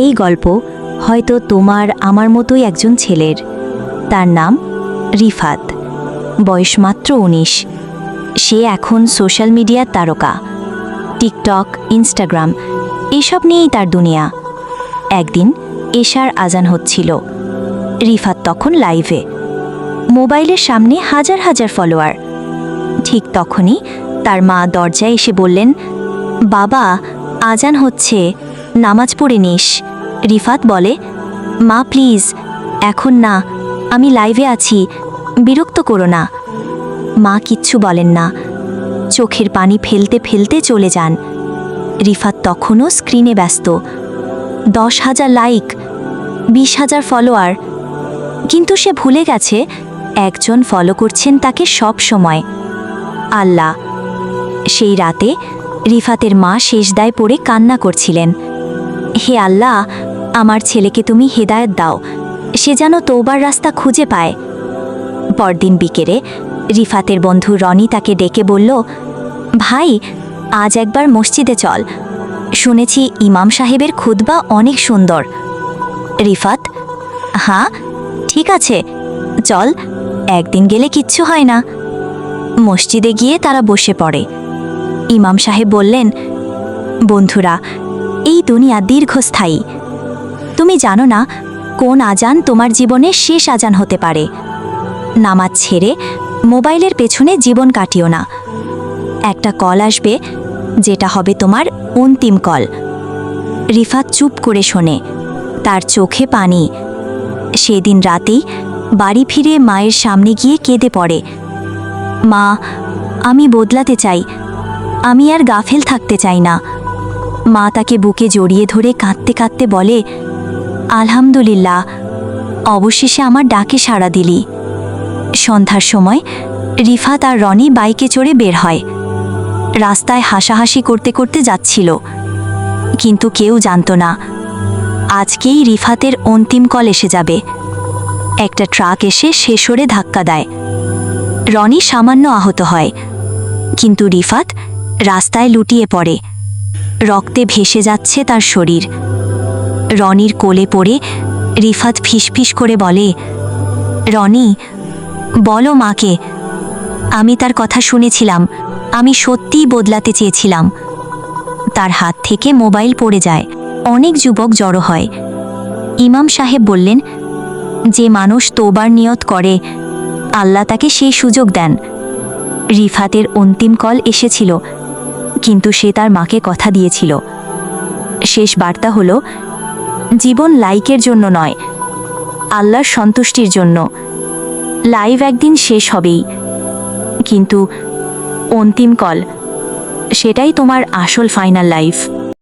এই গল্প হয়তো তোমার আমার মতোই একজন ছেলের। তার নাম রিফাত। বয়স মাত্র উনিশ। সে এখন সোশ্যাল মিডিয়ার তারকা। টিকটক, ইনস্টাগ্রাম, এসব নিয়েই তার দুনিয়া। একদিন এশার আজান হচ্ছিল। রিফাত তখন লাইভে। মোবাইলের সামনে হাজার হাজার ফলোয়ার। ঠিক তখনই তার মা দরজায় এসে বললেন, বাবা, আজান হচ্ছে, নামাজ পড়ে নিস। রিফাত বলে, মা, প্লিজ, এখন না, আমি লাইভে আছি, বিরক্ত করো না। মা কিচ্ছু বলেন না। চোখের পানি ফেলতে ফেলতে চলে যান। রিফাত তখনও স্ক্রিনে ব্যস্ত। দশ হাজার লাইক, বিশ হাজার ফলোয়ার, কিন্তু সে ভুলে গেছে, একজন ফলো করছেন তাকে সব সময়। আল্লাহ, সেই রাতে রিফাতের মা শেষদায় পড়ে কান্না করছিলেন। হে আল্লাহ আমার ছেলেকে তুমি হেদায়ত দাও। সে যেন তৌবার রাস্তা খুঁজে পায়। পরদিন বিকেলে রিফাতের বন্ধু রনি তাকে ডেকে বলল, ভাই, আজ একবার মসজিদে চল। শুনেছি ইমাম সাহেবের খুতবা অনেক সুন্দর। রিফাত হ্যাঁ ঠিক আছে, চল, একদিন গেলে কিচ্ছু হয় না। মসজিদে গিয়ে তারা বসে পড়ে। ইমাম সাহেব বললেন, বন্ধুরা, এই দুনিয়া দীর্ঘস্থায়ী। তুমি জানো না কোন আজান তোমার জীবনের শেষ আজান হতে পারে। নামাজ ছেড়ে মোবাইলের পেছনে জীবন কাটিও না। একটা কল আসবে, যেটা হবে তোমার অন্তিম কল। রিফাত চুপ করে শোনে, তার চোখে পানি। সেদিন রাতেই বাড়ি ফিরে মায়ের সামনে গিয়ে কেঁদে পড়ে। মা, আমি বদলাতে চাই, আমি আর গাফেল থাকতে চাই না। মা তাকে বুকে জড়িয়ে ধরে কাঁদতে কাঁদতে বলে আলহামদুলিল্লাহ, অবশেষে আমার ডাকে সাড়া দিলি। সন্ধ্যার সময় রিফাত আর রনি বাইকে চড়ে বের হয়। রাস্তায় হাসাহাসি করতে করতে যাচ্ছিল। কিন্তু কেউ জানতো না, আজকেই রিফাতের অন্তিম কল এসে যাবে। একটা ট্রাক এসে শেষরে ধাক্কা দেয়। রনি সামান্য আহত হয়, কিন্তু রিফাত রাস্তায় লুটিয়ে পড়ে। রক্তে ভেসে যাচ্ছে তার শরীর। রনির কোলে পড়ে রিফাত ফিসফিস করে বলে, রনি, বলো মাকে, আমি তার কথা শুনেছিলাম। আমি সত্যিই বদলাতে চেয়েছিলাম। তার হাত থেকে মোবাইল পড়ে যায়। অনেক যুবক জড়ো হয়। ইমাম সাহেব বললেন, যে মানুষ তোবার নিয়ত করে, আল্লাহ তাকে সেই সুযোগ দেন। রিফাতের অন্তিম কল এসেছিল, কিন্তু সে তার মাকে কথা দিয়েছিল। শেষ বার্তা হলো জীবন লাইকের জন্য নয়, আল্লাহর সন্তুষ্টির জন্য। লাইভ একদিন শেষ হবেই। কিন্তু অন্তিম কল, সেটাই তোমার আসল ফাইনাল লাইফ।